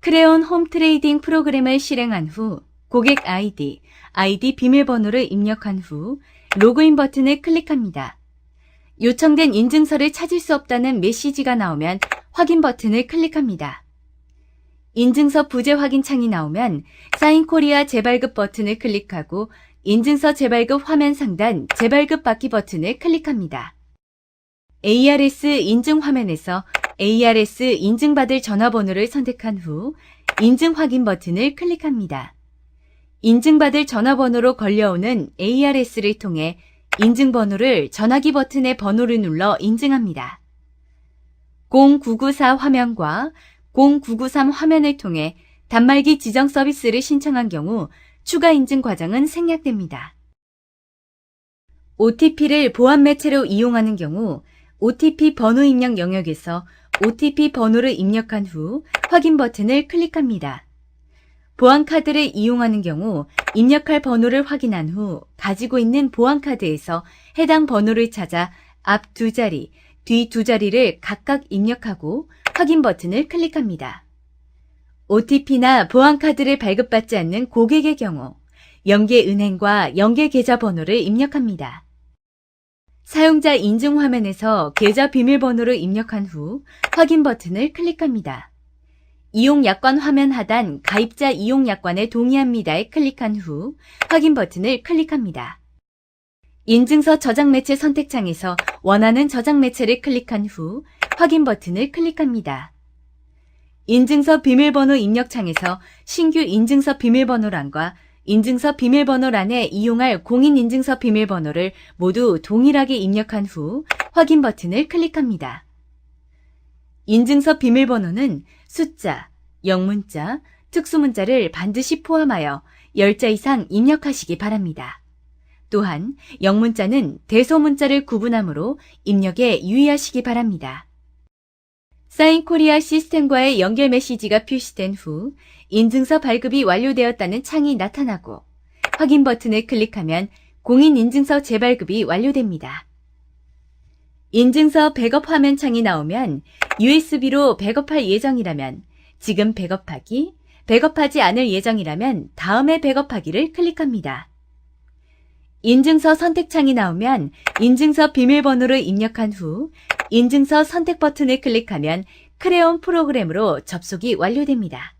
크레온 홈 트레이딩 프로그램을 실행한 후 고객 아이디, 아이디 비밀번호를 입력한 후 로그인 버튼을 클릭합니다. 요청된 인증서를 찾을 수 없다는 메시지가 나오면 확인 버튼을 클릭합니다. 인증서 부재 확인 창이 나오면 사인 코리아 재발급 버튼을 클릭하고 인증서 재발급 화면 상단 재발급 받기 버튼을 클릭합니다. ARS 인증 화면에서 ARS 인증받을 전화번호를 선택한 후 인증 확인 버튼을 클릭합니다. 인증받을 전화번호로 걸려오는 ARS를 통해 인증번호를 전화기 버튼의 번호를 눌러 인증합니다. 0994 화면과 0993 화면을 통해 단말기 지정 서비스를 신청한 경우 추가 인증 과정은 생략됩니다. OTP를 보안 매체로 이용하는 경우 OTP 번호 입력 영역에서 OTP 번호를 입력한 후 확인 버튼을 클릭합니다. 보안카드를 이용하는 경우 입력할 번호를 확인한 후 가지고 있는 보안카드에서 해당 번호를 찾아 앞 두 자리, 뒤 두 자리를 각각 입력하고 확인 버튼을 클릭합니다. OTP나 보안카드를 발급받지 않는 고객의 경우 연계은행과 연계계좌 번호를 입력합니다. 사용자 인증 화면에서 계좌 비밀번호를 입력한 후 확인 버튼을 클릭합니다. 이용 약관 화면 하단 가입자 이용 약관에 동의합니다에 클릭한 후 확인 버튼을 클릭합니다. 인증서 저장 매체 선택창에서 원하는 저장 매체를 클릭한 후 확인 버튼을 클릭합니다. 인증서 비밀번호 입력창에서 신규 인증서 비밀번호란과 인증서 비밀번호란에 이용할 공인인증서 비밀번호를 모두 동일하게 입력한 후 확인 버튼을 클릭합니다. 인증서 비밀번호는 숫자, 영문자, 특수문자를 반드시 포함하여 10자 이상 입력하시기 바랍니다. 또한 영문자는 대소문자를 구분하므로 입력에 유의하시기 바랍니다. 사인 코리아 시스템과의 연결 메시지가 표시된 후 인증서 발급이 완료되었다는 창이 나타나고 확인 버튼을 클릭하면 공인 인증서 재발급이 완료됩니다. 인증서 백업 화면 창이 나오면 USB로 백업할 예정이라면 지금 백업하기, 백업하지 않을 예정이라면 다음에 백업하기를 클릭합니다. 인증서 선택창이 나오면 인증서 비밀번호를 입력한 후 인증서 선택 버튼을 클릭하면 크레온 프로그램으로 접속이 완료됩니다.